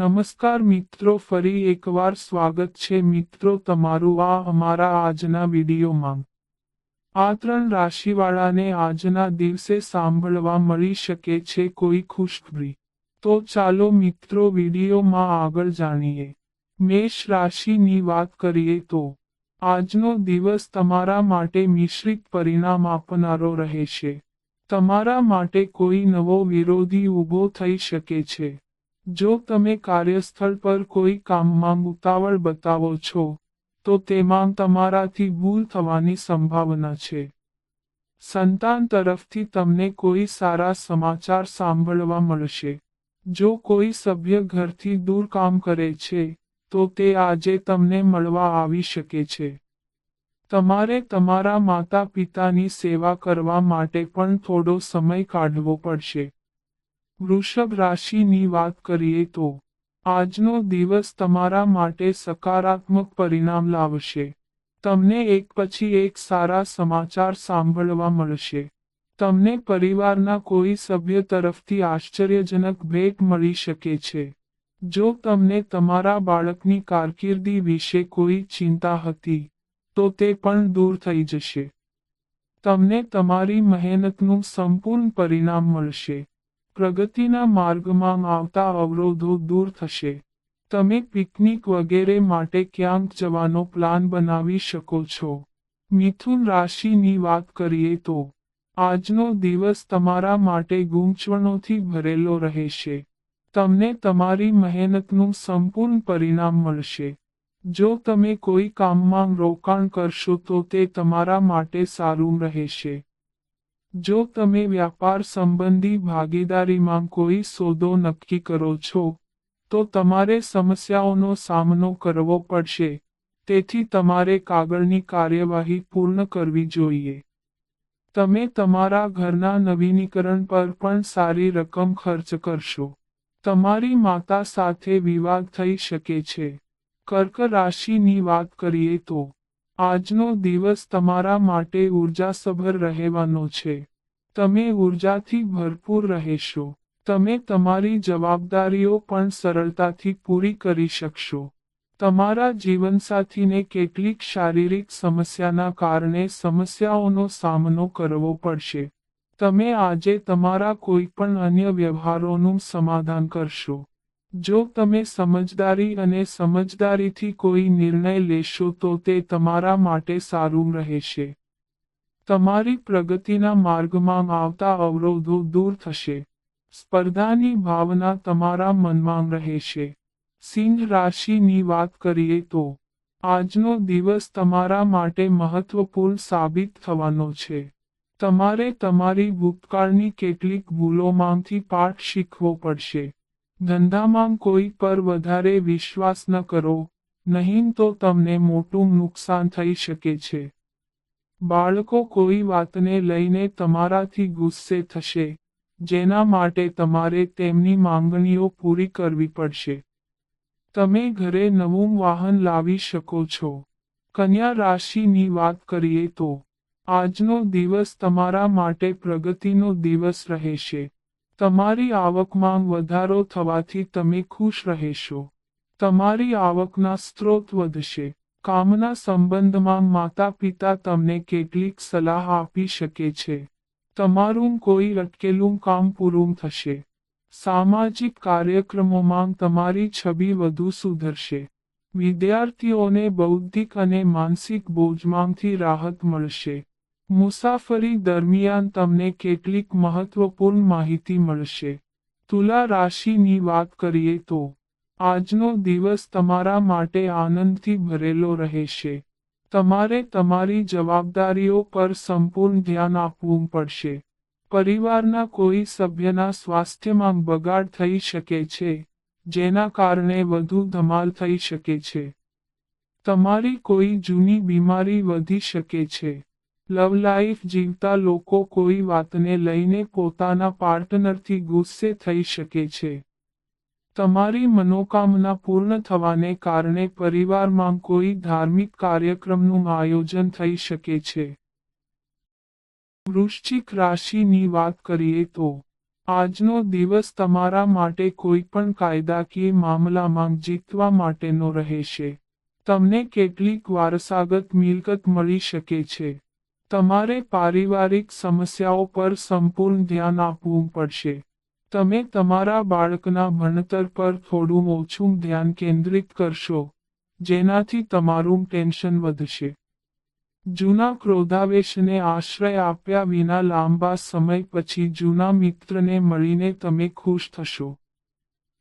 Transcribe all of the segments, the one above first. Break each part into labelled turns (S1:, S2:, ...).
S1: નમસ્કાર મિત્રો, ફરી એકવાર સ્વાગત છે મિત્રો તમારું આ અમારા આજના વિડીયોમાં. આ ત્રણ રાશિવાળાને આજના દિવસે સાંભળવા મળી શકે છે કોઈ ખુશખબરી. તો ચાલો મિત્રો વિડીયોમાં આગળ જાણીએ. મેષ રાશિની વાત કરીએ તો, આજનો દિવસ તમારા માટે મિશ્રિત પરિણામ આપનારો રહેશે. તમારા માટે કોઈ નવો વિરોધી ઊભો થઈ શકે છે. જો તમે કાર્યસ્થળ પર કોઈ કામમાં ઉતાવળ બતાવો છો, તો તેમાં તમારાથી ભૂલ થવાની સંભાવના છે. સંતાન તરફથી તમને કોઈ સારા સમાચાર સાંભળવા મળશે. જો કોઈ સભ્ય ઘરથી દૂર કામ કરે છે, તો તે આજે તમને મળવા આવી શકે છે. તમારે તમારા માતા પિતાની સેવા કરવા માટે પણ થોડો સમય કાઢવો પડશે. વૃષભ રાશિની વાત કરીએ તો, આજનો દિવસ તમારા માટે સકારાત્મક પરિણામ લાવશે. તમને એક પછી એક સારા સમાચાર સાંભળવા મળશે. તમને પરિવારના કોઈ સભ્ય તરફથી આશ્ચર્યજનક ભેટ મળી શકે છે. જો તમને તમારા બાળકની કારકિર્દી વિશે કોઈ ચિંતા હતી, તો તે પણ દૂર થઈ જશે. તમને તમારી મહેનતનું સંપૂર્ણ પરિણામ મળશે. પ્રગતિના માર્ગમાં આવતા અવરોધો દૂર થશે. તમે પિકનિક વગેરે માટે ક્યાંક જવાનો પ્લાન બનાવી શકો છો. મિથુન રાશિની વાત કરીએ તો, આજનો દિવસ તમારા માટે ગૂંચવણોથી ભરેલો રહેશે. તમને તમારી મહેનતનું સંપૂર્ણ પરિણામ મળશે. જો તમે કોઈ કામમાં રોકાણ કરશો તો તે તમારા માટે સારું રહેશે. જો તમે વ્યાપાર સંબંધી ભાગીદારીમાં કોઈ સોદો નક્કી કરો છો, તો તમારે સમસ્યાઓનો સામનો કરવો પડશે. તેથી તમારે કાગળની કાર્યવાહી પૂર્ણ કરવી જોઈએ. તમે તમારા ઘરના નવીનીકરણ પર પણ સારી રકમ ખર્ચ કરશો. તમારી માતા સાથે વિવાદ થઈ શકે છે. કર્ક રાશિની વાત કરીએ તો આજનો દિવસ તમારા માટે ઉર્જાસભર રહેવાનો છે. તમે ઉર્જાથી ભરપૂર રહેશો. તમે તમારી જવાબદારીઓ પણ સરળતાથી પૂરી કરી શકશો. તમારા જીવનસાથીને કેટલીક શારીરિક સમસ્યાના કારણે સમસ્યાઓનો સામનો કરવો પડશે. તમે આજે તમારા કોઈ પણ અન્ય વ્યવહારોનું સમાધાન કરશો. જો તમે સમજદારી અને સમજદારીથી કોઈ નિર્ણય લેશો તો તે તમારા માટે સારું રહેશે. તમારી પ્રગતિના માર્ગમાં આવતા અવરોધો દૂર થશે. સ્પર્ધાની ભાવના તમારા મનમાં રહેશે. સિંહ રાશિની વાત કરીએ તો, આજનો દિવસ તમારા માટે મહત્વપૂર્ણ સાબિત થવાનો છે. તમારે તમારી ભૂતકાળની કેટલીક ભૂલોમાંથી પાઠ શીખવો પડશે. ધંધામાં કોઈ પર વધારે વિશ્વાસ ન કરો, નહીં તો તમને મોટું નુકસાન થઈ શકે છે. બાળકો કોઈ વાતને લઈને તમારાથી ગુસ્સે થશે, જેના માટે તમારે તેમની માંગણીઓ પૂરી કરવી પડશે. તમે ઘરે નવું વાહન લાવી શકો છો. કન્યા રાશિની વાત કરીએ તો, આજનો દિવસ તમારા માટે પ્રગતિનો દિવસ રહેશે. તમારી આવકમાં વધારો થવાથી તમે ખુશ રહેશો. તમારી આવકના સ્ત્રોત વધશે. કામના સંબંધમાં માતા પિતા તમને કેટલીક સલાહ આપી શકે છે. તમારું કોઈ અટકેલું કામ પૂરું થશે. સામાજિક કાર્યક્રમોમાં તમારી છબી વધુ સુધરશે. વિદ્યાર્થીઓને બૌદ્ધિક અને માનસિક બોજમાંથી રાહત મળશે. મુસાફરી દરમિયાન તમને કેટલીક મહત્વપૂર્ણ માહિતી મળશે. તુલા રાશિની વાત કરીએ તો, આજનો દિવસ તમારા માટે આનંદથી ભરેલો રહેશે. તમારે તમારી જવાબદારીઓ પર સંપૂર્ણ ધ્યાન આપવું પડશે. પરિવારના કોઈ સભ્યના સ્વાસ્થ્યમાં બગાડ થઈ શકે છે, જેના કારણે વધુ ધમાલ થઈ શકે છે. તમારી કોઈ જૂની બીમારી વધી શકે છે. લવ લાઈફ જીવતા લોકો કોઈ વાતને લઈને પોતાના પાર્ટનરથી ગુસ્સે થઈ શકે છે. તમારી મનોકામના પૂર્ણ થવાને કારણે પરિવારમાં કોઈ ધાર્મિક કાર્યક્રમનું આયોજન થઈ શકે છે. વૃશ્ચિક રાશિની વાત કરીએ તો, આજનો દિવસ તમારા માટે કોઈ પણ કાયદાકીય મામલામાં જીતવા માટેનો રહેશે. તમને કેટલીક વારસાગત મિલકત મળી શકે છે. તમારે પારિવારિક સમસ્યાઓ પર સંપૂર્ણ ધ્યાન આપવું પડશે. તમે તમારા બાળકના ભણતર પર થોડું ઓછું ધ્યાન કેન્દ્રિત કરશો, જેનાથી તમારું ટેન્શન વધશે. જૂના ક્રોધાવેશને આશ્રય આપ્યા વિના લાંબા સમય પછી જૂના મિત્રને મળીને તમે ખુશ થશો.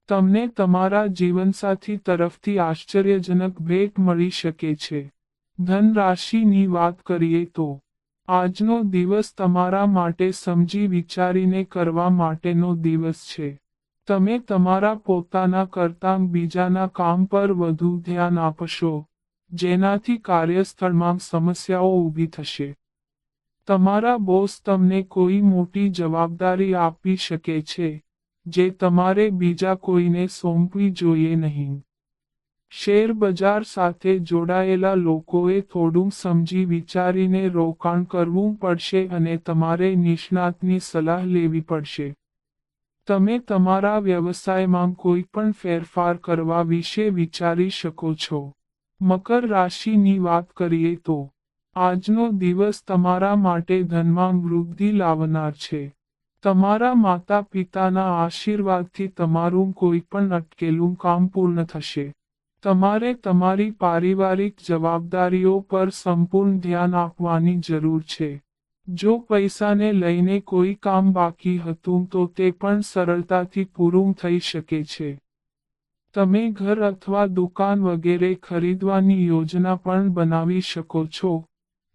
S1: તમને તમારા જીવનસાથી તરફથી આશ્ચર્યજનક ભેટ મળી શકે છે. ધન રાશિની વાત કરીએ તો આજનો દિવસ તમારા માટે સમજી વિચારીને કરવા માટેનો દિવસ છે. તમે તમારા પોતાના કરતાં બીજાના કામ પર વધુ ધ્યાન આપશો, જેનાથી કાર્યસ્થળમાં સમસ્યાઓ ઊભી થશે. તમારા બોસ તમને કોઈ મોટી જવાબદારી આપી શકે છે, જે તમારે બીજા કોઈને સોંપવી જોઈએ નહીં. શેર બજાર સાથે જોડાયેલા લોકોએ થોડું સમજી વિચારીને રોકાણ કરવું પડશે અને તમારે નિષ્ણાતની સલાહ લેવી પડશે. તમે તમારા વ્યવસાયમાં કોઈ પણ ફેરફાર કરવા વિશે વિચારી શકો છો. મકર રાશિની વાત કરીએ તો, આજનો દિવસ તમારા માટે ધનમાં વૃદ્ધિ લાવનાર છે. તમારા માતા પિતાના આશીર્વાદથી તમારું કોઈ પણ અટકેલું કામ પૂર્ણ થશે. તમારે તમારી પારિવારિક જવાબદારીઓ પર સંપૂર્ણ ધ્યાન આપવાની જરૂર છે. જો પૈસાને લઈને કોઈ કામ બાકી હતું તો તે પણ સરળતાથી પૂરું થઈ શકે છે. તમે ઘર અથવા દુકાન વગેરે ખરીદવાની યોજના પણ બનાવી શકો છો,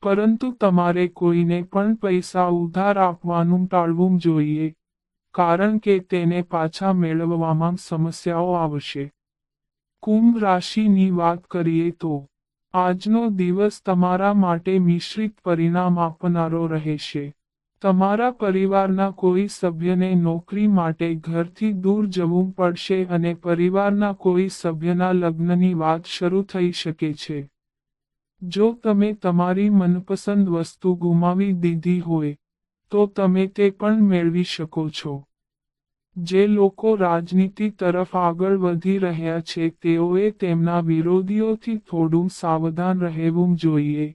S1: પરંતુ તમારે કોઈને પણ પૈસા ઉધાર આપવાનું ટાળવું જોઈએ, કારણ કે તેને પાછા મેળવવામાં સમસ્યાઓ આવશે. કુંભ રાશિની વાત કરીએ તો આજનો દિવસ તમારા માટે મિશ્રિત પરિણામ આપનારો રહેશે. તમારા પરિવારના કોઈ સભ્યને નોકરી માટે ઘરથી દૂર જવું પડશે અને પરિવારના કોઈ સભ્યના લગ્નની વાત શરૂ થઈ શકે છે. જો તમે તમારી મનપસંદ વસ્તુ ગુમાવી દીધી હોય, તો તમે તે પણ મેળવી શકો છો. જે લોકો રાજનીતિ તરફ આગળ વધી રહ્યા છે, તેઓએ તેમના વિરોધીઓથી થોડું સાવધાન રહેવું જોઈએ.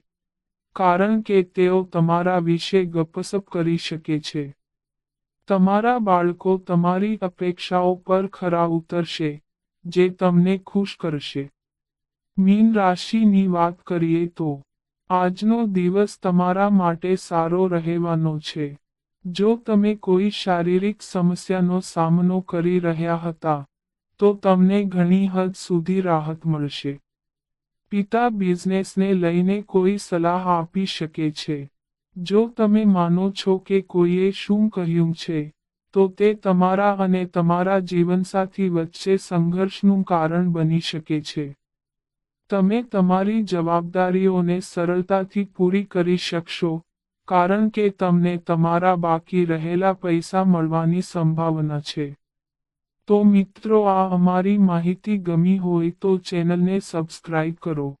S1: કારણ કે તેઓ તમારા વિશે ગપસપ કરી શકે છે. તમારા બાળકો તમારી અપેક્ષાઓ પર ખરા ઉતરશે, જે તમને ખુશ કરશે. મીન રાશિની વાત કરીએ તો, આજનો દિવસ તમારા માટે સારો રહેવાનો છે. જો તમે કોઈ શારીરિક સમસ્યાનો સામનો કરી રહ્યા હતા, તો તમને ઘણી હદ સુધી રાહત મળશે. પિતા બિઝનેસને લઈને કોઈ સલાહ આપી શકે છે. જો તમે માનો છો કે કોઈએ શું કહ્યું છે, તો તે તમારા અને તમારા જીવનસાથી વચ્ચે સંઘર્ષનું કારણ બની શકે છે. તમે તમારી જવાબદારીઓને સરળતાથી પૂરી કરી શકશો કારણ કે તમને તમારા બાકી રહેલા પૈસા મળવાની સંભાવના છે. તો મિત્રો, આ અમારી માહિતી ગમી હોય તો ચેનલને સબસ્ક્રાઇબ કરો.